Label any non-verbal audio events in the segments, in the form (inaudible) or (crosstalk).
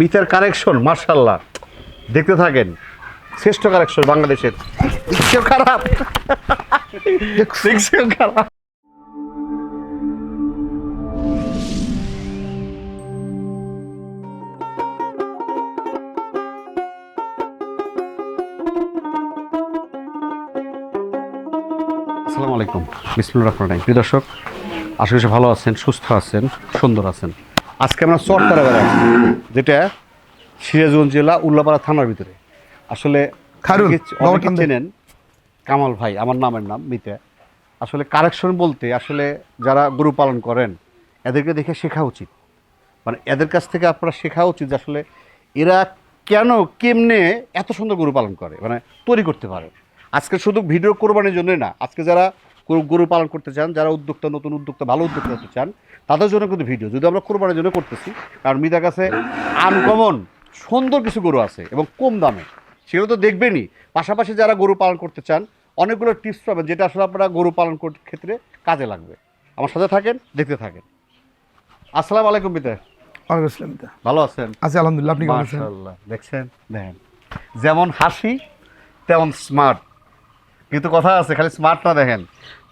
Metre correction মার্শাল্লাহ দেখতে থাকেন, শ্রেষ্ঠ কারেকশন বাংলাদেশের। খারাপ। খারাপ। আসসালামু আলাইকুম। বিসমুল্লাহ রহমান রাহিম। প্রিয় দর্শক, আশা করি ভালো আছেন, সুস্থ আছেন, সুন্দর আছেন। আজকে আমরা চরতারা বেড়া যেটা সিরাজগঞ্জ জেলা উল্লাপাড়া থানার ভিতরে। আসলে অনেকে- চেনেন কামাল ভাই আমার নামের নাম মিতে। আসলে কারেকশন বলতে আসলে যারা গরু পালন করেন এদেরকে দেখে শেখা উচিত। মানে এদের কাছ থেকে আপনারা শেখা উচিত যে আসলে এরা কেন কেমনে এত সুন্দর গরু পালন করে মানে তৈরি করতে পারে। আজকে শুধু ভিডিও কোরবানির জন্যই না আজকে যারা গরু পালন করতে চান যারা উদ্যোক্তা নতুন উদ্যোক্তা ভালো উদ্যোক্তা হতে চান তাদের জন্য কিন্তু ভিডিও। যদি আমরা কোরবানির জন্য করতেছি কারণ মিতার কাছে আনকমন সুন্দর কিছু গরু আছে এবং কম দামে। সেগুলো তো দেখবেনই। পাশাপাশি যারা গরু পালন করতে চান অনেকগুলো টিপস পাবেন যেটা আসলে আপনারা গরু পালন করতে ক্ষেত্রে কাজে লাগবে। আমার সাথে থাকেন দেখতে থাকেন। আসসালামু আলাইকুম মিতা। ওয়ালাইকুম আসসালাম দা। ভালো আছেন? আছি আলহামদুলিল্লাহ। আপনি কেমন আছেন? দেখছেন? দেখেন যেমন হাসি তেমন স্মার্ট কিন্তু কথা আছে খালি স্মার্ট না দেখেন।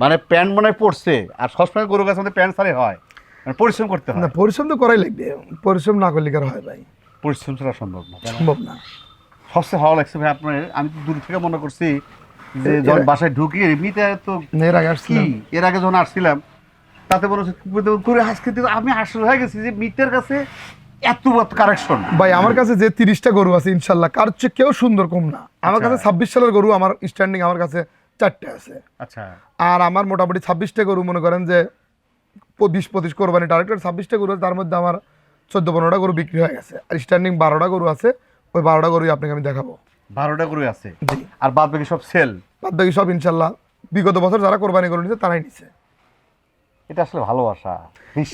মানে প্যান্ট মনে হয় পড়ছে আর সবসময় গরু গাছ মধ্যে প্যান্ট সারে হয়। মানে পরিশ্রম করতে না হয় পরিশ্রম তো করাই লাগবে। পরিশ্রম না করলে কি আর হয় ভাই? পরিশ্রম ছাড়া সম্ভব না। সম্ভব না। সবচেয়ে ভালো লাগছে ভাই আপনার আমি তো দূর থেকে মনে করছি যে যখন বাসায় ঢুকি এমনিতে তো এর আগে কি? আসছিলাম এর আগে যখন আসছিলাম তাতে মনে হচ্ছে করে আজকে আমি আসলে হয়ে গেছি যে মিটের কাছে এত কারেকশন ভাই আমার কাছে যে তিরিশটা গরু আছে ইনশাল্লাহ কার চেয়ে কেউ সুন্দর কম না। আমার আচ্ছা। কাছে ছাব্বিশ সালের গরু আমার স্ট্যান্ডিং আমার কাছে চারটে আছে। আচ্ছা। আর আমার মোটামুটি ছাব্বিশটা গরু মনে করেন যে বিশ পঁচিশ কোরবানি টার্গেট ছাব্বিশটা গরু তার মধ্যে আমার চোদ্দ পনেরোটা গরু বিক্রি হয়ে গেছে। আর স্ট্যান্ডিং বারোটা গরু আছে ওই বারোটা গরুই আপনাকে আমি দেখাবো। বারোটা করে আছে? আর বাদ বাকি সব সেল বাদ বাকি সব ইনশাল্লাহ বিগত বছর যারা কোরবানি করে নিছে তারাই নিছে। এটা আসলে ভালোবাসা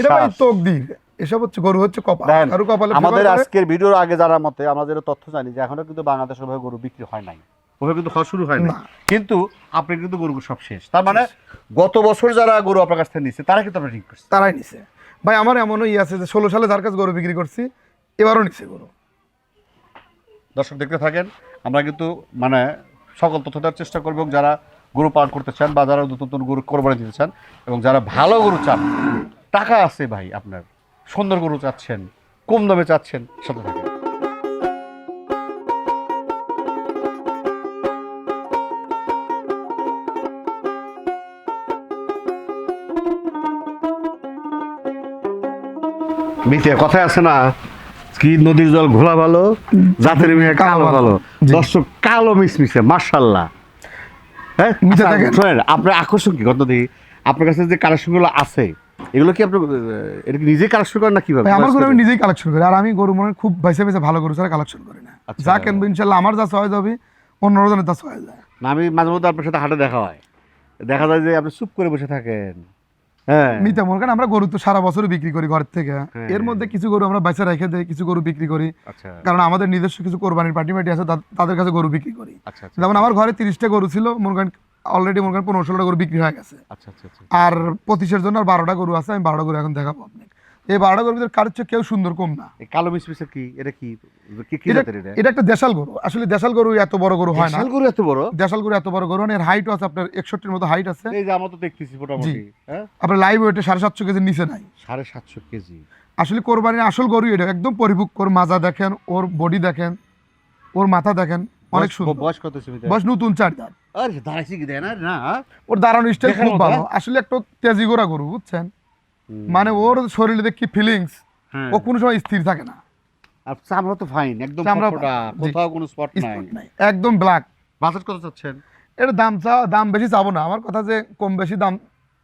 এটা ভাই তকদির। এসব হচ্ছে গরু হচ্ছে কপাল। কারও কপালে আমাদের আজকের ভিডিওর আগে জানার মতে আমরা যেটা তথ্য জানি যে এখনও কিন্তু বাংলাদেশের ভাবে গরু বিক্রি হয় নাই। ওভাবে কিন্তু হওয়া শুরু হয় না। কিন্তু আপনি কিন্তু গরু সব শেষ। তার মানে গত বছর যারা গরু আপনার কাছ থেকে নিচ্ছে তারা কিন্তু আমরা ঠিক করছে। তারাই নিছে। ভাই আমার এমনও ই আছে যে ষোলো সালে যার কাছে গরু বিক্রি করছি এবারও নিছে গরু। দর্শক দেখতে থাকেন আমরা কিন্তু মানে সকল তথ্য দেওয়ার চেষ্টা করব এবং যারা গরু পালন করতে চান বা যারা নতুন নতুন গরু কোরবানি দিতে চান এবং যারা ভালো গরু চান টাকা আছে ভাই আপনার। সুন্দর গরু চাচ্ছেন কম দামে চাচ্ছেন সাথে থাকেন। মিথ্যা কথায় আছে না কি নদীর জল ঘোলা ভালো জাতের মেয়ে কালো ভালো। দর্শক কালো মিশমিশে মার্শাল্লাহ হ্যাঁ? আচ্ছা, শোনেন আপনার আকর্ষণ কি কত দেখি? আপনার কাছে যে কালেকশনগুলো আছে এগুলো কি আপনি এটা কি নিজেই কালেকশন করেন না কীভাবে? আমার গরু আমি নিজেই কালেকশন করি। আর আমি গরু মনে খুব বাইসে বাইসে ভালো গরু ছাড়া কালেকশন করি না। আচ্ছা। যা কিনবো ইনশাল্লাহ আমার যা সহজ হবে অন্য জনের তা সহজ যায় না আমি মাঝে মধ্যে আপনার সাথে হাটে দেখা হয়। দেখা যায় যে আপনি চুপ করে বসে থাকেন। হ্যাঁ। মিথ্যা মনে করেন আমরা গরু তো সারা বছর বিক্রি করি ঘর থেকে। হ্যাঁ। এর মধ্যে কিছু গরু আমরা বাইসে রেখে দেই কিছু গরু বিক্রি করি। আচ্ছা। কারণ আমাদের নিজস্ব কিছু কোরবানির পার্টি মাটি আছে তাদের কাছে গরু বিক্রি করি। আচ্ছা আচ্ছা। যেমন আমার ঘরে তিরিশটা গরু ছিল মনে করেন অলরেডি মনে করেন পনেরো ষোলোটা গরু বিক্রি হয়ে গেছে। আচ্ছা আচ্ছা আচ্ছা। আর পঁচিশের জন্য আর বারোটা গরু আছে আমি বারোটা গরু এখন দেখাবো আপনি এই বারোটা গরুর ভিতরে কার চেয়ে কেউ সুন্দর কম না। কালো মিশমিশে কি? এটা কি? এটা একটা দেশাল গরু। আসলে দেশাল গরু এত বড় গরু হয় না। গরু এত বড়? দেশাল গরু এত বড় গরু এর হাইট আছে আপনার একষট্টির মতো হাইট আছে। এই যে আমরা তো দেখতেছি মোটামুটি হ্যাঁ? আপনার লাইভ ওয়েটে সাড়ে সাতশো কেজির নিচে নাই। সাড়ে সাতশো কেজি। আসলে কোরবানির আসল গরু এটা। একদম পরিপক্ক। ওর মাজা দেখেন ওর বডি দেখেন ওর মাথা দেখেন। অনেক সুন্দর। বয়স কত সুবিধা বয়স নতুন চার দাঁত। আরে দাঁড়াইছি কি দেয় না না ওর দাঁড়ানো স্টাইল খুব ভালো। হ্যাঁ? আসলে একটা তেজি গোড়া গরু বুঝছেন? মানে ওর শরীরে দেখি ফিলিংস হ্যাঁ। ও কোনো সময় স্থির থাকে না। আর চামড়া তো ফাইন একদম কোথাও কোনো স্পট নাই। একদম ব্ল্যাক বাজেট কত চাচ্ছেন? এর দাম চা দাম বেশি চাবো না। আমার কথা যে কম বেশি দাম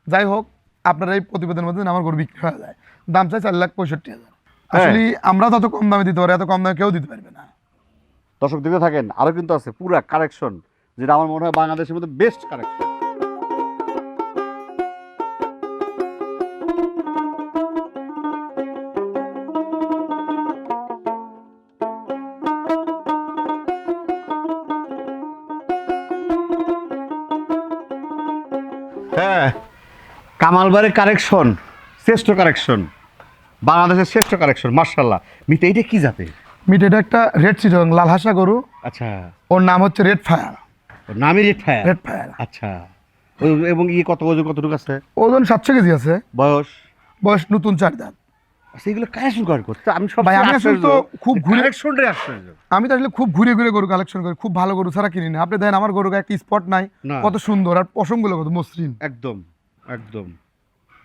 যাই হোক আপনার এই প্রতিবেদনের মধ্যে আমার গরু বিক্রি হয়ে যায়। দাম চাই চার লাখ পঁয়ষট্টি হাজার। আসলে আমরা তত কম দামে দিতে পারি এত কম দামে কেউ দিতে পারবে না। দর্শক দিতে থাকেন আরও কিন্তু আছে পুরা কারেকশন যেটা আমার মনে হয় বাংলাদেশের মধ্যে বেস্ট কারেকশন হ্যাঁ কামালবাড়ির কারেকশন শ্রেষ্ঠ কারেকশন বাংলাদেশের শ্রেষ্ঠ কারেকশন মার্শাল্লাহ মিতে এইটা কি জাতে মিট এটা একটা রেড চিটং লাল হাসা গরু। আচ্ছা। ওর নাম হচ্ছে রেড ফায়ার। ওর নামই রেট ফায়ার? Red fire. আচ্ছা। এবং ইয়ে কত ওজন কতটুকু আছে? ওজন সাতশো কেজি আছে। বয়স? বয়স নতুন চার দাঁত। আচ্ছা এগুলো কালেকশন করতে? আমি সব ভাই, আমি আসলে তো খুব ঘুরে- কালেকশনটাই আশ্চর্য আমি তো আসলে খুব ঘুরে ঘুরে গরু কালেকশন করি খুব ভালো গরু ছাড়া কিনি না। আপনি দেখেন আমার গরু একটা স্পট নাই কত সুন্দর আর পশমগুলো কত মসৃণ। একদম একদম।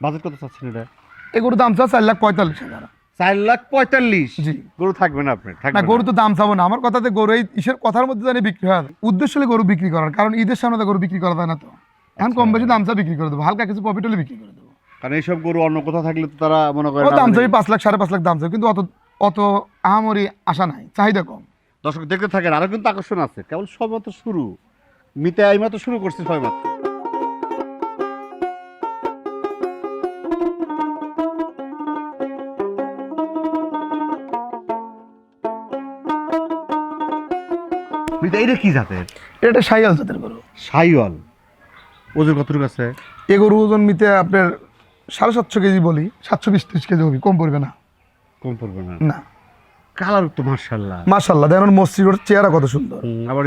বাজেট কত চাচ্ছেন এটা? এই গরু দাম চা চার লাখ পঁয়তাল্লিশ হাজার। চার লাখ পঁয়তাল্লিশ। জি। গরু থাকবে না আপনার না। গরু তো দাম চাবো না। আমার কথাতে গরু এই ইসের কথার মধ্যে জানি বিক্রি হয় উদ্দেশ্য হলে গরু বিক্রি করার কারণ ঈদের সামনে তো গরু বিক্রি করা যায় না তো। এখন কম বেশি দাম চা বিক্রি করে দেবো হালকা কিছু প্রফিট হলে বিক্রি করে দেবো। কারণ এইসব গরু অন্য কোথাও থাকলে তো তারা মনে করে দাম চাই পাঁচ লাখ সাড়ে পাঁচ লাখ দাম চাই কিন্তু অত অত আহামরি আশা নাই চাহিদা কম। দর্শক দেখতে থাকেন আরও কিন্তু আকর্ষণ আছে। কেবল সবেমাত্র শুরু। মিতে এই মাত্র শুরু করছি সবেমাত্র। মিতা কি জাতের? এটা সাইয়াল জাতের গরু। সাইওয়াল ওজন কতটুকু আছে? এই গরু ওজন আপনার সাড়ে সাতশো কেজি বলি সাতশো বিশ ত্রিশ কেজি হবে কম পড়বে না। কম পড়বে না? না। কালার তো মার্শাল্লাহ মাশাল্লাহ দেখেন মসজিদের চেহারা কত সুন্দর। আবার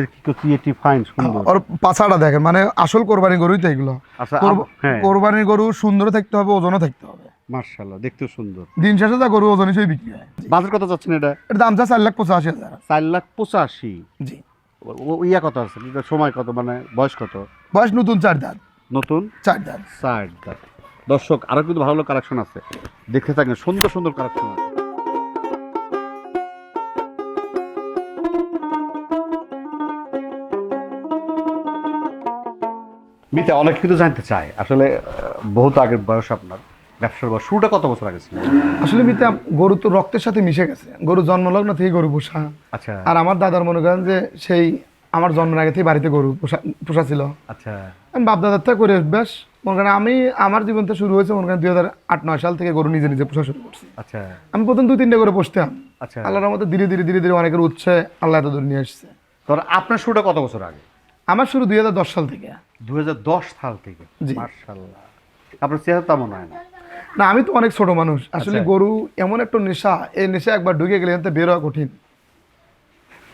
কি ফাইন সুন্দর। ওর পাছাটা দেখেন মানে আসল কোরবানি গরুই তো এগুলো। আচ্ছা হ্যাঁ। কোরবানির গরু সুন্দর থাকতে হবে ওজনও থাকতে হবে। মার্শাল্লাহ দেখতেও সুন্দর। দিন শেষে যা গরু ওজন হিসেবে বিক্রি হয়। বাজার কত যাচ্ছেন এটা? এর দাম চা চার লাখ পঁচাশি হাজার। চার লাখ পঁচাশি। জি। ও- ইয়া কত আছে? সময় কত? মানে বয়স কত? বয়স নতুন চার দাঁত। নতুন? চার দাঁত। সাইড দর্শক আরও কিন্তু ভালো ভালো কালেকশন আছে। দেখতে থাকেন সুন্দর সুন্দর কালেকশন আছে। মিতে অনেক কিছু জানতে চায় আসলে আহ, বহুত আগের বয়স আপনার। ব্যবসার বয়স। শুরুটা কত বছর আগে ছিল? আসলে মিতে গরু তো রক্তের সাথে মিশে গেছে। গরু জন্মলগ্ন থেকে গরু পোষা। আচ্ছা। আর আমার দাদার মনে করেন যে সেই আমার জন্মের আগে থেকে বাড়িতে গরু পোষা পোষা ছিল। আচ্ছা। আমি বাপ দাদার থেকে করে বেশ মনে করেন আমি আমার জীবনটা শুরু হয়েছে মনে করেন দুই হাজার আট নয় সাল থেকে গরু নিজে নিজে পোষা শুরু করছি। আচ্ছা। আমি প্রথম দুই তিনটে করে পুষতাম। আচ্ছা। আল্লাহর মধ্যে ধীরে ধীরে ধীরে ধীরে অনেকের উচ্ছে আল্লাহ এত দূর নিয়ে এসছে। তোর আপনার শুরুটা কত বছর আগে? আমার শুরু দুই হাজার দশ সাল থেকে। দুই হাজার দশ সাল থেকে। মার্শাল্লাহ আপনার চেহারা তেমন হয় না? না আমি তো অনেক ছোট মানুষ। আসলে আচ্ছা। গরু এমন একটা নেশা এই নেশা একবার ঢুকে গেলে এতে বের হওয়া কঠিন।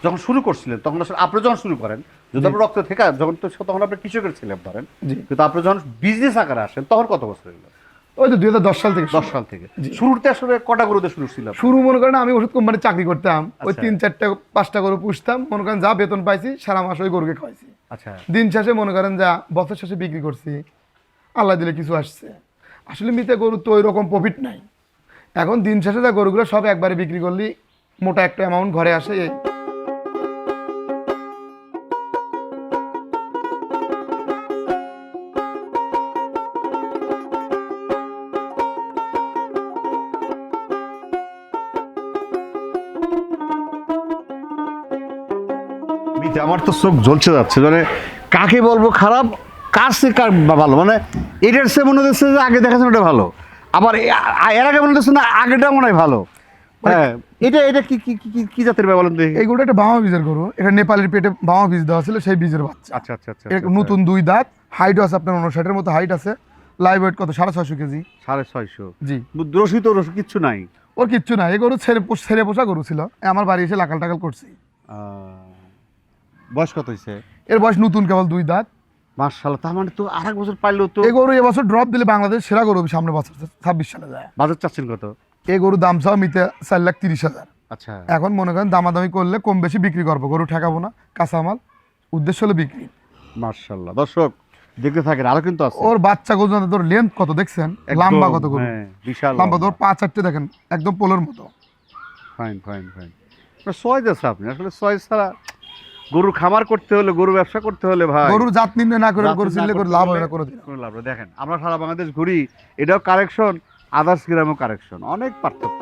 যখন শুরু করছিলেন তখন আসলে আপনি যখন শুরু করেন যদি আপনার রক্ত থেকে যখন তো তখন আপনি কৃষকের ছিলেন ধরেন কিন্তু আপনি যখন বিজনেস আকারে আসেন তখন কত বছর হলো ওই তো দুই হাজার দশ সাল থেকে দশ সাল থেকে। শুরুতে আসলে কটা গরুতে শুরু ছিল? শুরু মনে করেন আমি ওষুধ কোম্পানির চাকরি করতাম। ওই আচ্ছা। তিন চারটা পাঁচটা গরু পুষতাম। মনে করেন যা বেতন পাইছি সারা মাস ওই গরুকে খাওয়াইছি। আচ্ছা। দিন শেষে মনে করেন যা বছর শেষে বিক্রি করছি। আল্লাহ দিলে কিছু আসছে। আসলে মিতে গরু তো ওই রকম প্রফিট নাই। এখন দিন শেষে যা গরুগুলো সব একবারে বিক্রি করলি, মোটা একটা অ্যামাউন্ট ঘরে আসে। আমার তো চোখ জ্বলছে যাচ্ছে। মানে কাকে বলব খারাপ? কার সে কার ভালো? মানে এটার সে মনে হচ্ছে যে আগে দেখাচ্ছেন ওটা ভালো। আবার এর আগে মনে হচ্ছে না আগেটা মনে হয় ভালো। হ্যাঁ। এটা এটা কি কি কি- কি কি জাতের ব্যাপার বলেন দেখি। এই গরুটা একটা বামা বীজের গরু। এটা নেপালের পেটে বামা বীজ দেওয়া ছিল সেই বীজের বাচ্চা। আচ্ছা আচ্ছা আচ্ছা এর আচ্ছা, নতুন দুই দাঁত। হাইটও আছে আপনার উনষাটের মতো হাইট আছে। লাইভ ওয়েট কত? সাড়ে ছয়শো কেজি। সাড়ে ছয়শো। জি। রশি তো রশি কিচ্ছু নাই। ওর কিচ্ছু নাই। এই গরু ছেড়ে ছেড়ে পোষা গরু ছিল। আমার বাড়ি এসে লাকাল টাকাল করছি। বয়স কত হয়েছে এর বয়স নতুন কেবল দুই দাঁত। মার্শাল্লাহ তার মানে তো আর এক বছর পাইলেও তো। এই গরু এবছর ড্রপ দিলে বাংলাদেশ সেরা গরু হবে সামনে বছর ছাব্বিশ সালে যায়। বাজার চাচ্ছেন কত? এই গরু দাম চাও মিতে চার লাখ তিরিশ হাজার। আচ্ছা। এখন মনে করেন দামাদামি করলে কম বেশি বিক্রি করব গরু ঠেকাবো না কাঁচামাল উদ্দেশ্য হলো বিক্রি। মার্শাল্লাহ দর্শক দেখতে থাকেন আরও কিন্তু আছে। ওর বাচ্চা গরু তোর লেন্থ কত দেখছেন? লম্বা কত গরু? হ্যাঁ, বিশাল লম্বা তোর পা চারটে দেখেন একদম পোলোর মতো। ফাইন ফাইন ফাইন সয়েজ আছে আপনি আসলে সয়েজ ছাড়া গরুর খামার করতে হলে গরু ব্যবসা করতে হলে ভাই। গরুর জাত নির্ণয় না করে গরু না ছিললে করে লাভ হবে না কোনোদিন। কোনো লাভ নেই। দেখেন আমরা সারা বাংলাদেশ ঘুরি এটাও কারেকশন আদার্স গ্রামও কারেকশন অনেক পার্থক্য।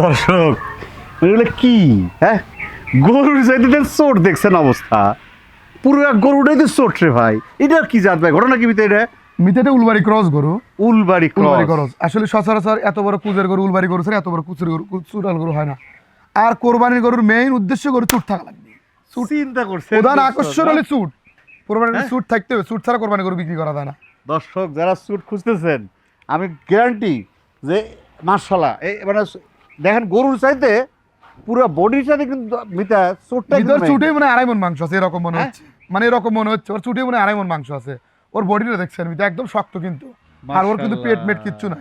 দর্শক এগুলো কি? হ্যাঁ? গরুর দেন চোট দেখছেন অবস্থা। পুরো গরুটাই তো চোট রে ভাই। এটা কি জাত ভাই? ঘটনা কি ভিতরে এটা? মিতেটা উলবাড়ি ক্রস গরু। উলবাড়ি উলবাড়ি ক্রস। আসলে সচরাচর এত বড় গরু উলবাড়ি গরু ছাড়া এত বড় কুচুর গরু গরু হয় না। আর কোরবানির গরুর মেইন উদ্দেশ্য গরু চুট থাকা লাগবে। চিন্তা করছে প্রধান আকর্ষণ হলে চুট। কোরবানির স্যুট থাকতে হবে। স্যুট ছাড়া কোরবানি গরু বিক্রি করা যায় না। দর্শক যারা স্যুট খুঁজতেছেন আমি গ্যারান্টি যে মার্শাল্লাহ এই মানে দেখেন গরুর চাইতে পুরো বডির সাথে কিন্তু মিতা চোটটা চুটেই মনে হয় আড়াই মন মাংস আছে এরকম মনে হচ্ছে। মানে এরকম মনে হচ্ছে। ওর চুটেই মনে আড়াই মন মাংস আছে। ওর বডিটা দেখছেন ভিতরে একদম শক্ত কিন্তু। আর ওর কিন্তু পেট মেট কিচ্ছু নাই।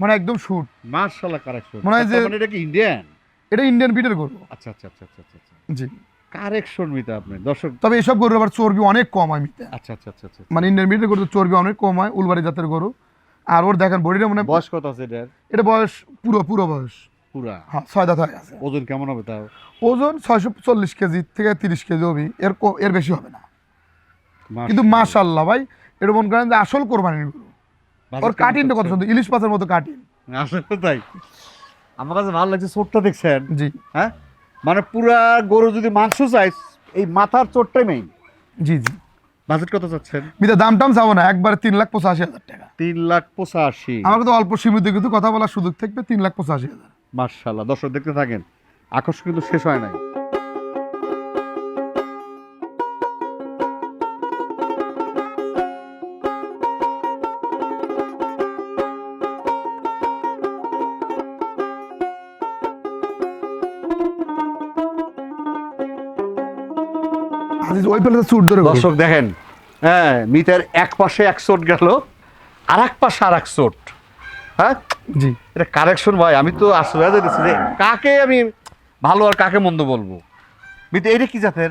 মানে একদম শুট মার্শাল্লাহ কারেকশন মনে হয় যে- এটা কি ইন্ডিয়ান এটা ইন্ডিয়ান বিটের গরু। আচ্ছা আচ্ছা আচ্ছা আচ্ছা আচ্ছা আচ্ছা। জি। কারেকশন মিতা আপনি দর্শক তবে এসব গরুর আবার চর্বি অনেক কম হয় মিতে। আচ্ছা আচ্ছা আচ্ছা আচ্ছা। মানে ইন্ডিয়ান বিটের গরু চর্বি অনেক কম হয় উলবাড়ি জাতের গরু। আর ওর দেখেন বডিটা মানে বয়স কত আছে এটার? এটা বয়স পুরো পুরো বয়স। পুরা? হ্যাঁ ছয় দাঁত গেছে ওজন কেমন হবে তাও? ওজন ছয়শো চল্লিশ কেজি থেকে তিরিশ কেজি হবে এর এর বেশি হবে না। কিন্তু মাশাল্লাহ ভাই এটা মন করেন যে আসল কোরবানির গরু। ওর কাটিনটা কত সুন্দর? ইলিশ মাছের মতো কাটিন। আসলে তাই। আমার কাছে ভালো লাগছে চোটটা দেখছেন। জি। হ্যাঁ? মানে পুরা গরু যদি মাংস চাই এই মাথার চোটটাই মেইন জি জি। বাজেট কত চাচ্ছেন? মিতা দাম টাম চাবো না একবার তিন লাখ পঁচাশি হাজার টাকা। তিন লাখ পঁচাশি। আমার কিন্তু অল্প সীমিত কিন্তু কথা বলার সুযোগ থাকবে তিন লাখ পঁচাশি হাজার। মার্শাল্লাহ দর্শক দেখতে থাকেন। আকর্ষণ কিন্তু শেষ হয় নাই। ওই পেলে চুট ধরে। দর্শক দেখেন হ্যাঁ মিটার এক পাশে এক চোট গেল আর এক পাশে আর এক চোট হ্যাঁ? জি। এটা কারেকশন ভাই আমি তো আসলে যাইতেছি যে কাকে আমি ভালো আর কাকে মন্দ বলব? মিতে এটা কি জাতের?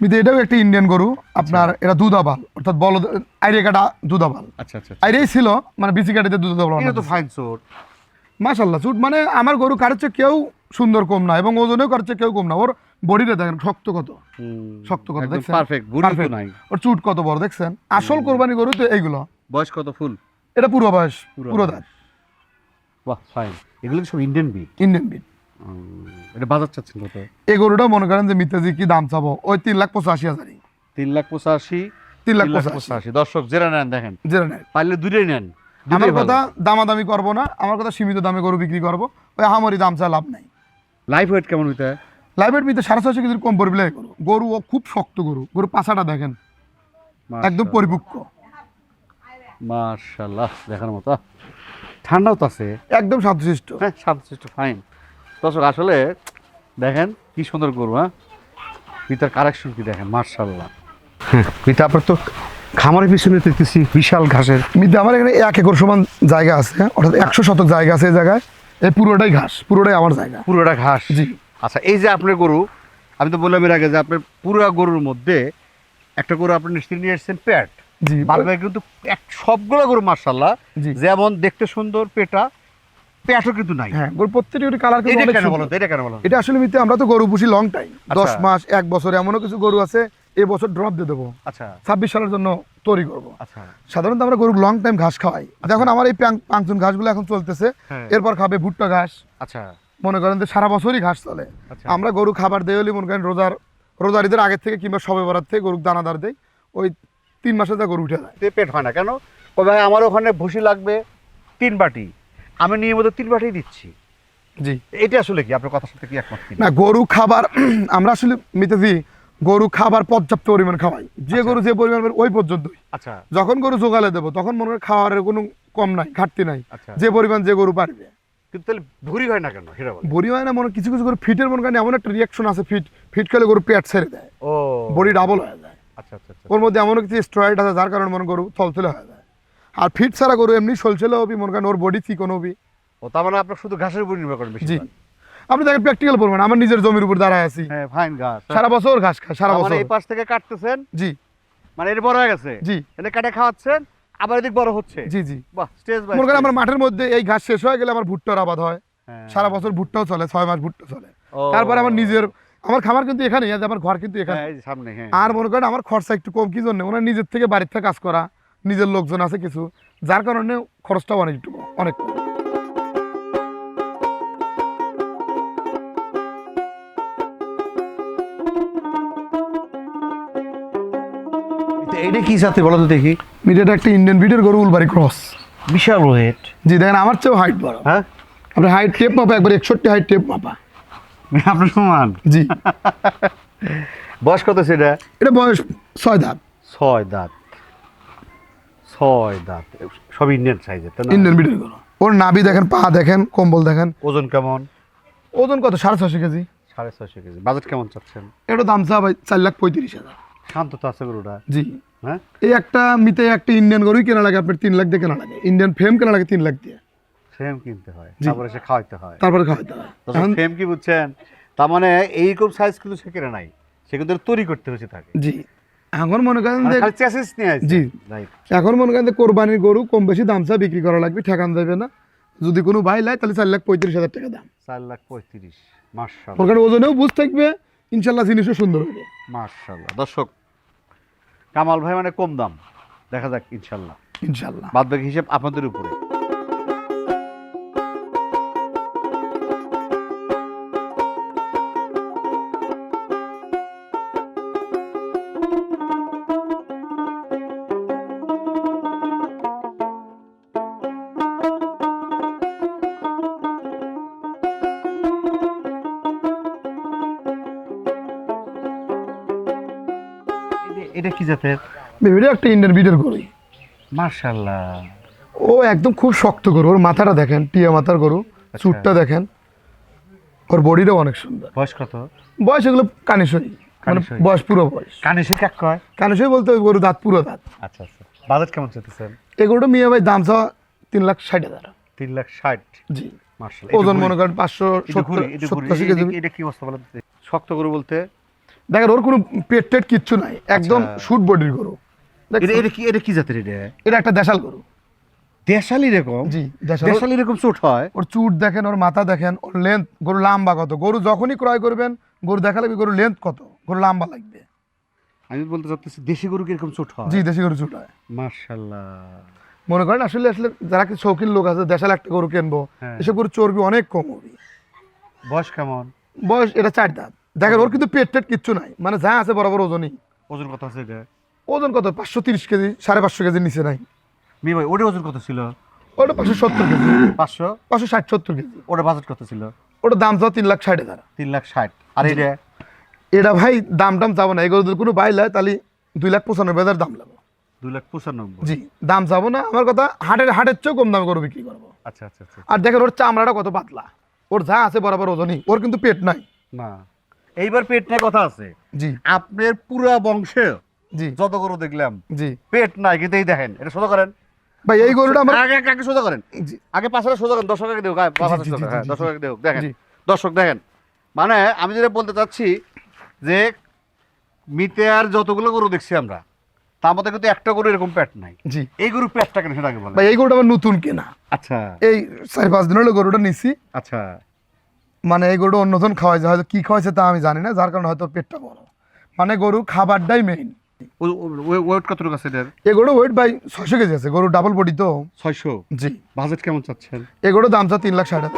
মিতা এটাও একটা ইন্ডিয়ান গরু। আপনার এটা দুধাবাল অর্থাৎ বলদ আইরে কাটা দুধাবাল। আচ্ছা আচ্ছা আইরেই ছিল মানে বিচি কাটিতে দুধাবাল এটা তো ফাইন চোট মাশাল্লাহ চুট মানে আমার গরু কাটছে কেউ সুন্দর কম না এবং ওজনেও কাটছে কেউ কম না। ওর বডিটা দেখেন শক্ত কত। শক্ত কত দেখছেন? Perfect Perfect। নাই। ওর চুট কত বড় দেখছেন? আসল কোরবানি গরু তো এইগুলো। বয়স কত ফুল? এটা পুরো বয়স পুরো দাঁত। বাহ ফাইন এগুলো সব ইন্ডিয়ান বিট ইন্ডিয়ান বিট এটা বাজার চাচ্ছেন কত? এই গরুটা মনে করেন যে মিতাজি কি দাম চাবো ওই তিন লাখ পঁচাশি হাজারই তিন লাখ পঁচাশি তিন লাখ পঁচাশি। দর্শক জেরা নেন দেখেন। জেনে নেয় পারলে দুটোই নেন আমার কথা দামাদামি করব না আমার কথা সীমিত দামে গরু বিক্রি করব ওই আমারই দাম চা লাভ নাই। লাইফ ওয়েট কেমন হইতে? লাইফ ওয়েট মিতে সাড়ে ছয়শো কেজির কম পড়বে গরু। ও খুব শক্ত গরু। গরু পাছাটা দেখেন। একদম পরিপক্ক। মার্শাল্লাহ দেখার মতো। ঠান্ডাও তো আছে। একদম শান্তশিষ্ট হ্যাঁ শান্তশিষ্ট ফাইন দর্শক আসলে দেখেন কি সুন্দর গরু হ্যাঁ? পিতার কারেকশন কি দেখেন? মার্শাল্লাহ পিতা আপনার তো খামারের পিছনে দেখতেছি বিশাল ঘাসের। মিতে আমার এখানে এক একর সমান জায়গা আছে অর্থাৎ একশো শতক জায়গা আছে এই জায়গায়। এই পুরোটাই ঘাস পুরোটাই আমার জায়গা। পুরোটা ঘাস? জি। আচ্ছা এই যে আপনার গরু আমি তো বললাম এর আগে যে আপনার পুরো গরুর মধ্যে একটা গরু আপনি নিশ্চয়ই নিয়ে এসেছেন প্যাট জি। কিন্তু সবগুলো গরু মার্শাল্লাহ জি। যেমন দেখতে সুন্দর পেটা প্যাটও কিন্তু নাই। হ্যাঁ গরু প্রত্যেকটি কালার কিন্তু এটা কেন বলো এটা কেন বলো? এটা আসলে মিতে আমরা তো গরু পুষি লং টাইম আচ্ছা। দশ মাস এক বছর এমনও কিছু গরু আছে এই বছর ড্রপ দিয়ে দেবো। আচ্ছা। ছাব্বিশ সালের জন্য তৈরি করব। আচ্ছা। সাধারণত আমরা গরু লং টাইম ঘাস খাওয়াই। দেখুন আমার এই পাংচুন ঘাসগুলো এখন চলতেছে হ্যাঁ। এরপর খাবে ভুট্টা ঘাস। আচ্ছা। মনে করেন যে সারা বছরই ঘাস চলে। আচ্ছা। আমরা গরু খাবার দেই হলে মনে করেন রোজার রোজার ঈদের আগের থেকে কিংবা সবে বরাত থেকে গরু দানাদার দেই। ওই তিন মাসে যা গরু উঠে যায়। পেট হয় না। কেন? ভাই আমার ওখানে ভুসি লাগবে তিন বাটি। আমি নিয়মিত তিন বাটি দিচ্ছি। জি। এটা আসলে কি? আপনার কথার সাথে কি একমত না গরু খাবার (clears throat) আমরা আসলে মিতেছি গরু খাবার পর্যাপ্ত পরিমাণ খাওয়াই। যে আচ্ছা। গরু যে পরিমাণ ওই পর্যন্তই। আচ্ছা। যখন গরু জোগালে দেবো তখন মনে হয় খাওয়ারের কোনো কম নাই ঘাটতি নাই। আচ্ছা। যে পরিমাণ যে গরু পারবে। কিন্তু তাহলে ভুরি হয় না কেন? সেটা বলে। হয় না মনে কিছু কিছু গরু ফিটের মনে করেন এমন একটা রিয়াকশন আছে ফিট। ফিট খেলে গরু পেট ছেড়ে দেয়। ও। বডি ডাবল হয়ে যায়। আচ্ছা আচ্ছা আচ্ছা। ওর মধ্যে এমন কিছু স্টেরয়েড আছে যার কারণে মনে গরু থলথলে হয়ে যায়। আর ফিট ছাড়া গরু এমনি সলছেলে হবি মনে করেন ওর বডি চিকন হবি। ও তার মানে আপনার শুধু ঘাসের উপর নির্ভর করেন জি। আপনি দেখেন প্র্যাকটিক্যাল পড়বেন আমার নিজের জমির উপর দাঁড়ায় আছি। হ্যাঁ ফাইন ঘাস। সারা বছর ঘাস খায় সারা বছর। এই পাশ থেকে কাটতেছেন? জি। মানে এটা বড় হয়ে গেছে? জি। এটা কাটে খাওয়াচ্ছেন আবার এদিক বড় হচ্ছে? জি জি। বাহ স্টেজ বাই মনে করেন আমার মাঠের মধ্যে এই ঘাস শেষ হয়ে গেলে আমার ভুট্টার আবাদ হয়। হ্যাঁ। সারা বছর ভুট্টাও চলে ছয় মাস ভুট্টা চলে। তারপরে আমার নিজের আমার খামার কিন্তু এখানেই আছে আমার ঘর কিন্তু এখানে। হ্যাঁ সামনে হ্যাঁ। আর মনে করেন আমার খরচা একটু কম কি জন্য? ওনার নিজের থেকে বাড়ির থেকে কাজ করা নিজের লোকজন আছে কিছু যার কারণে খরচটাও অনেক একটু অনেক কম। এটা- কি জাতি বলো তো দেখি। এটা একটা ইন্ডিয়ান ব্রিডের গরু উলবাড়ি ক্রস বিশাল ওয়েট জি দেখেন আমার চেয়েও হাইট বড়। হ্যাঁ? আপনার হাইট টেপ মাপা একবার একষট্টি হাইট টেপ মাপা। আপনার সমান? জি। (laughs) বয়স কত সেটা? এটা বয়স ছয় দাঁত। ছয় দাঁত। ছয় দাঁত। সব ইন্ডিয়ান সাইজের তাই না? ইন্ডিয়ান বিটের গরু। ওর নাভি দেখেন পা দেখেন কম্বল দেখেন। ওজন কেমন? ওজন কত? সাড়ে ছশো কেজি। সাড়ে ছয়শো কেজি। বাজেট কেমন চাচ্ছেন? এটা দাম চা ভাই চার লাখ পঁয়ত্রিশ হাজার। শান্ত তো আছে গরুটা। জি। হ্যাঁ? এই একটা মিতে একটা ইন্ডিয়ান গরুই কেনা লাগে আপনার তিন লাখ দিয়ে কেনা লাগে। ইন্ডিয়ান ফ্রেম কেনা লাগে তিন লাখ দিয়ে। কিনতে হয় তারপরে সে খাওয়াইতে হয়। তারপরে খাওয়াতে হয়। কি বুঝছেন? তার মানে এইরকম সাইজ কিন্তু সে কেনে নাই। সে কিন্তু তৈরি করতে হয়েছে তাকে। জি। এখন মনে করেন মানে যে জি। এখন মনে করেন যে কোরবানির গরু কম বেশি দাম চা বিক্রি করা লাগবে ঠেকান যাবে না। যদি কোনো ভাই লাই তাহলে চার লাখ পঁয়ত্রিশ হাজার টাকা দাম। চার লাখ পঁয়ত্রিশ মার্শাল কারণে ওজনেও বুঝ থাকবে ইনশাল্লাহ জিনিসও সুন্দর হবে। মার্শাল্লাহ দর্শক কামাল ভাই মানে কম দাম। দেখা যাক ইনশাল্লাহ। ইনশাল্লাহ। বাদ বাকি হিসেব আপনাদের উপরে। এটা- কি জাতের? বেবিটা একটা ইন্ডিয়ান বিটের গরুই মার্শাল্লাহ ও একদম খুব শক্ত গরু। ওর মাথাটা দেখেন টিয়া মাথার গরু। চুটটা দেখেন। ওর বডিটাও অনেক সুন্দর। বয়স কত? বয়স এগুলো কানিসই। মানে বয়স পুরো বয়স। কানে সে কাক কয়? কানিসই বলতে ওই গরু দাঁত পুরো দাঁত। আচ্ছা আচ্ছা। বাজেট কেমন চলতেছেন এই গরুটা মিয়া ভাই দাম চাওয়া তিন লাখ ষাট হাজার। তিন লাখ ষাট? জি। ওজন মনে করেন পাঁচশো সত্তর কেজি। এটা- এটা কি অবস্থা বলেন? শক্ত গরু বলতে দেখেন ওর কোনো পেট টেট কিচ্ছু নাই। একদম আচ্ছা। শুট বডির গরু। এটা এটা কি এটা কি জাতের এটা? এটা একটা দেশাল গরু। দেশালি এরকম? জি দেশাল। এরকম চোট হয়? ওর চুট দেখেন ওর মাথা দেখেন ওর লেন্থ গরু লম্বা কত? গরু যখনই ক্রয় করবেন গরু দেখা লাগবে গরু লেন্থ কত? গরু লম্বা লাগবে। আমি বলতে চাচ্ছি দেশি গরু কীরকম চোট হয়? জি দেশি গরু চুট হয়। মার্শাল্লাহ মনে করেন আসলে আসলে যারা কি শৌখিন লোক আছে দেশাল একটা গরু কিনবো হ্যাঁ। এসব গরু চর্বি অনেক কম হবে। বয়স কেমন? বয়স এটা চার দাঁত। দেখেন ওর কিন্তু পেট টেট কিচ্ছু নাই। মানে যা আছে বরাবর ওজনই। ওজন কত আছে এটা? ওজন কত? পাঁচশো তিরিশ কেজি সাড়ে পাঁচশো কেজির নিচে নাই। মি ভাই ওজন কত ছিল? ওটা পাঁচশো সত্তর কেজি। পাঁচশো? পাঁচশো ষাট সত্তর কেজি। ওটা বাজেট কত ছিল? ওটা দাম চাও তিন লাখ ষাট হাজার। তিন লাখ ষাট। আর এটা? এটা ভাই দাম টাম চাবো না। এগুলো যদি কোনো লয় তাহলে দুই লাখ পঁচানব্বই হাজার দাম লাগবে। দুই লাখ পঁচানব্বই। জি দাম চাবো না। আমার কথা হাটের হাটের চেয়েও কম দামে করে বিক্রি করব। আচ্ছা আচ্ছা আচ্ছা। আর দেখেন ওর চামড়াটা কত পাতলা। ওর যা আছে বরাবর ওজনই। ওর কিন্তু পেট নাই। না। এইবার পেট নিয়ে কথা আছে। জি। আপনার পুরা বংশে জি। যত গরু দেখলাম জি। পেট নাই কিন্তু এই দেখেন এটা সোজা করেন। ভাই এই গরুটা আমার আগে আগে সোজা করেন। জি। আগে পাঁচটা সোজা করেন দর্শক আগে দেখুক হ্যাঁ, হ্যাঁ, জি, আগে দেখুক দেখেন। দর্শক দেখেন। মানে আমি যেটা বলতে চাচ্ছি যে মিতে আর যতগুলো গরু দেখছি আমরা তার মধ্যে কিন্তু একটা গরু এরকম পেট নাই। জি। এই গরু পেটটা কেন সেটা আগে বলেন। ভাই এই গরুটা আমার নতুন কেনা। আচ্ছা। এই চার পাঁচ দিন হলো গরুটা নিছি। আচ্ছা। মানে এই গরু অন্যজন খাওয়াইছে হয়তো কি খাওয়াইছে তা আমি জানি না যার কারণে হয়তো পেটটা বড় মানে গরু খাবারটাই মেইন ওয়েট কতটুকু আছে এই গরু ওয়েট ভাই ছশো কেজি আছে গরু ডাবল বডি তো। ছয়শো? জি। বাজেট কেমন চাচ্ছেন? এই গরুর দাম চা তিন লাখ ষাট হাজার।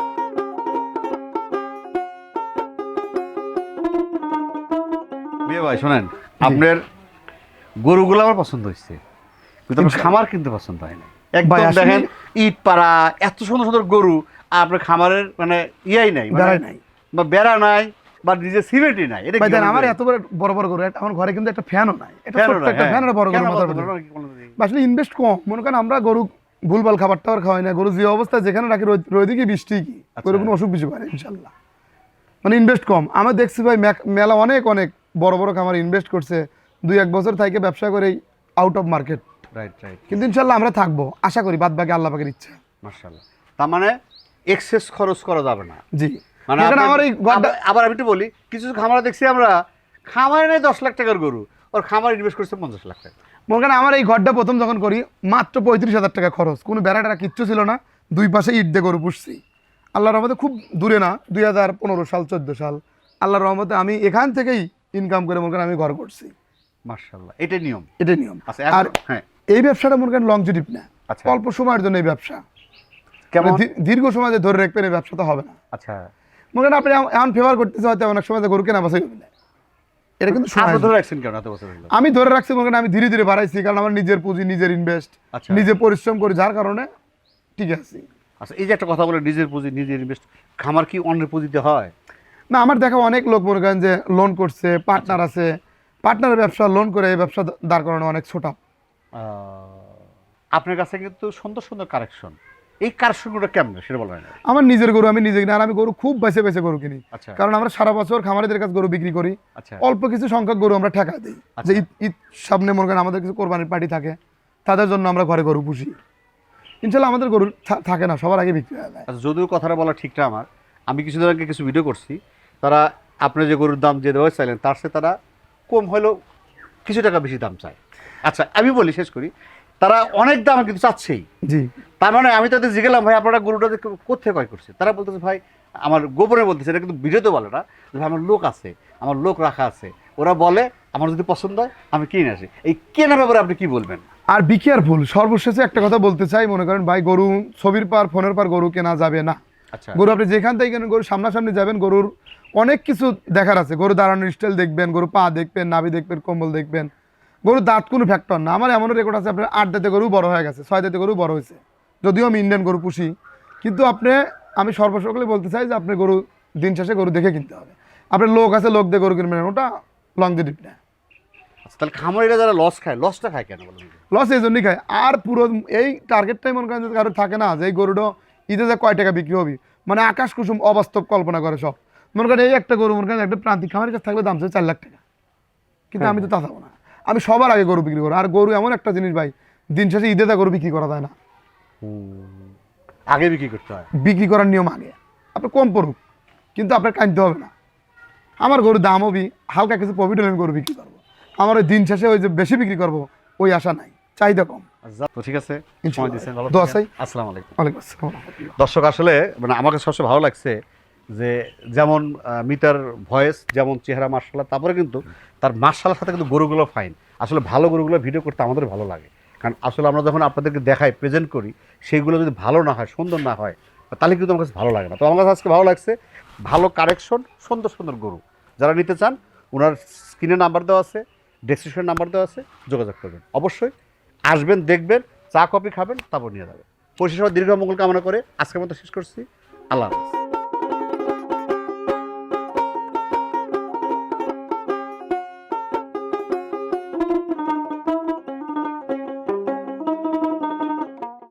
বিয়ে ভাই শোনেন আপনার গরুগুলো আমার পছন্দ হয়েছে কিন্তু আমার খামার কিন্তু পছন্দ হয় না একদম আসলে- দেখেন ইট পাড়া এত সুন্দর সুন্দর গরু আপনার খামারের মানে ইয়াই নাই মানে- বেড়াই নাই। বা বেড়া নাই বা নিজের সিমেন্টই নাই। এটা ভাই আমার এত বড় বড় বড় আমার ঘরে কিন্তু একটা ফ্যানও নাই। এটা কেন ছোট্ট একটা হ্যাঁ। ফ্যান বড়? আসলে ইনভেস্ট কম। মনে করেন আমরা গরু ভুলভাল খাবার টাবার খাওয়াই না। গরু যে অবস্থায় যেখানে রাখি রোদ- রোদে কি বৃষ্টি কি? আচ্ছা। গরু কোনো অসুখ বিসুখ হয় ইনশাল্লাহ। মানে ইনভেস্ট কম। দেখছি ভাই মেলা অনেক অনেক বড় বড় খামার ইনভেস্ট করছে। দুই এক বছর থেকে ব্যবসা করে out of market right right কিন্তু ইনশাল্লাহ আমরা থাকব। আশা করি বাদ বাকি আল্লাহ পাকের ইচ্ছা। মার্শাল্লাহ তার মানে এক্সেস খরচ করা যাবে না। জি। মানে আমার এই আবার- আবার আমি একটু বলি কিছু খামার দেখছি আমরা খামারে নেই দশ লাখ টাকার গরু ওর খামার ইনভেস্ট করছে পঞ্চাশ লাখ টাকা। মনে করেন আমার এই ঘরটা প্রথম যখন করি মাত্র পঁয়ত্রিশ হাজার টাকা খরচ। কোনো বেড়াটা কিচ্ছু ছিল না দুই পাশে ইট দিয়ে গরু পুষছি। আল্লাহর রহমতে খুব দূরে না দুই হাজার পনেরো সাল চোদ্দ সাল। আল্লাহর রহমতে আমি এখান থেকেই ইনকাম করে মনে করেন আমি ঘর করছি। মার্শাল্লাহ এটাই নিয়ম। এটাই নিয়ম। আচ্ছা আর হ্যাঁ। এই ব্যবসাটা মনে করেন লংজিটিভ না। আচ্ছা। অল্প সময়ের জন্য এই ব্যবসা। কেমন? মানে দীর্ঘ সময় ধরে রাখবেন এই ব্যবসা তো হবে না। আচ্ছা। মনে করেন আপনি এমন- ফেভার করতেছে হয়তো অনেক সময় গরু কেনা বাসাই হবে না। এটা কিন্তু ধরে রাখছেন কেন এত বছর আমি ধরে রাখছি মনে করেন আমি ধীরে ধীরে বাড়াইছি কারণ আমার নিজের পুঁজি নিজের ইনভেস্ট আচ্ছা। নিজে পরিশ্রম করি যার কারণে ঠিক আছে। আচ্ছা এই যে একটা কথা বলে নিজের পুঁজি নিজের ইনভেস্ট খামার কি অন্যের পুঁজিতে হয়? না আমার দেখা অনেক লোক মনে করেন যে লোন করছে পার্টনার আছে। পার্টনার ব্যবসা লোন করে এই ব্যবসা দাঁড় করানো অনেক ছোটা। আপনার কাছে কিন্তু সুন্দর সুন্দর কারেকশন এই কারেকশনগুলো কেমন? সেটা বলেন না। আমার নিজের গরু আমি নিজে কিনি আর আমি গরু খুব বেছে বেছে গরু কিনি। আচ্ছা। কারণ আমরা সারা বছর খামারিদের কাছে গরু বিক্রি করি। আচ্ছা। অল্প কিছু সংখ্যক গরু আমরা ঠেকা দিই। আচ্ছা। যে ঈদ সামনে মনে করেন আমাদের কিছু কোরবানির পার্টি থাকে তাদের জন্য আমরা ঘরে গরু পুষি। ইনশাল্লাহ আমাদের গরু থাকে না সবার আগে বিক্রি হয়ে। যদিও কথাটা বলা ঠিক না আমার আমি কিছুদিন আগে কিছু ভিডিও করছি। তারা আপনি যে গরুর দাম যে দেওয়া চাইলেন তার সাথে তারা কম হলেও কিছু টাকা বেশি দাম চায়। আচ্ছা আমি বলি শেষ করি। তারা অনেক দাম কিন্তু চাচ্ছেই। জি। তার মানে আমি তাদের জিগেলাম ভাই আপনারা গরুটা কোথায় ক্রয় করছে তারা বলতেছে ভাই আমার গোপনে বলতেছে এটা কিন্তু ভিডিওতে বলে না যে আমার লোক আছে আমার লোক রাখা আছে। ওরা বলে আমার যদি পছন্দ হয় আমি কিনে আসি। এই কেনার ব্যাপারে আপনি কি বলবেন? আর বি কেয়ারফুল সর্বশেষে একটা কথা বলতে চাই মনে করেন ভাই গরু ছবির পার ফোনের পার গরু কেনা যাবে না। আচ্ছা। গরু আপনি যেখান থেকে কেনেন গরু সামনাসামনি যাবেন গরুর অনেক কিছু দেখার আছে। গরু দাঁড়ানোর স্টাইল দেখবেন গরু পা দেখবেন নাভি দেখবেন কম্বল দেখবেন। গরুর দাঁত কোনো ফ্যাক্টর না। আমার এমন রেকর্ড আছে আপনার আট দাঁতে গরু বড় হয়ে গেছে ছয় দাঁতে গরু বড় হয়েছে। যদিও আমি ইন্ডিয়ান গরু পুষি কিন্তু আপনি আমি সর্বসকলে বলতে চাই যে আপনি গরু দিন শেষে গরু দেখে কিনতে হবে। আপনার লোক আছে লোক দিয়ে গরু কিনবেন ওটা লং দি ডিপ না। আচ্ছা, তাহলে খামারিরা যারা লস খায় লসটা খায় কেন লস এই জন্যই খায়। আর পুরো এই টার্গেটটাই মনে করেন যদি কারও থাকে না যে এই গরুটা ঈদে যে কয় টাকা বিক্রি হবে মানে আকাশ কুসুম অবাস্তব কল্পনা করে সব। মনে করেন এই একটা গরু মনে করেন একটা প্রান্তিক খামারের কাছে থাকলে দাম চাই চার লাখ টাকা। কিন্তু আমি তো তা চাবো না। আমি সবার আগে গরু বিক্রি করব। আর গরু এমন একটা জিনিস ভাই দিন শেষে ঈদে তা গরু বিক্রি করা যায় না। আগে বিক্রি করতে হয়। বিক্রি করার নিয়ম আগে। আপনি কম পড়ুক কিন্তু আপনার কাঁদতে হবে না। আমার গরুর দাম হবি হালকা কিছু প্রফিট হলে আমি গরু বিক্রি করব। আমার ওই দিন শেষে ওই যে বেশি বিক্রি করব ওই আশা নাই চাহিদা কম। তো ঠিক আছে সময় দিচ্ছেন আলাইকুম। ওয়ালাইকুম আসসালাম। দর্শক আসলে মানে আমাকে সবচেয়ে ভালো লাগছে যে যেমন মিতার ভয়েস, যেমন চেহারা মার্শাল্লাহ তারপরে কিন্তু তার মার্শালের সাথে কিন্তু গরুগুলো ফাইন আসলে ভালো গরুগুলো ভিডিও করতে আমাদের ভালো লাগে। কারণ আসলে আমরা যখন আপনাদেরকে দেখাই প্রেজেন্ট করি সেইগুলো যদি ভালো না হয়, সুন্দর না হয়, তাহলে কিন্তু আমার কাছে ভালো লাগে না। তো আমার কাছে আজকে ভালো লাগছে, ভালো কারেকশন সুন্দর সুন্দর গরু। যারা নিতে চান ওনার স্ক্রিনে নাম্বার দেওয়া আছে ডেসক্রিপশন নাম্বার দেওয়া আছে, যোগাযোগ করবেন। অবশ্যই আসবেন, দেখবেন, চা, কফি খাবেন, তারপর নিয়ে যাবেন। পরিষেবা দীর্ঘ মঙ্গল কামনা করে আজকের মতো শেষ করছি। আল্লাহ হাফেজ।